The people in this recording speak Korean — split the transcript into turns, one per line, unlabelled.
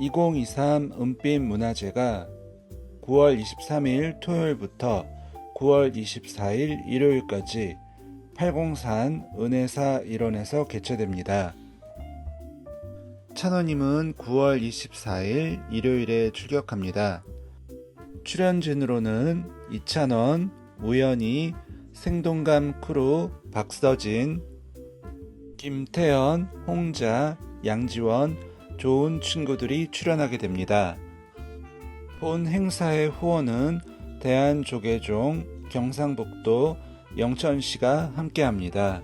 2023 은빛 문화제가 9월 23일 토요일부터 9월 24일 일요일까지 팔공산 은혜사 일원에서 개최됩니다. 찬호님은 9월 24일 일요일에 출격합니다. 출연진으로는 이찬원, 우연희, 생동감 크루, 박서진, 김태연, 홍자, 양지원, 좋은 친구들이 출연하게 됩니다. 본 행사의 후원은 대한조계종, 경상북도, 영천시가 함께합니다.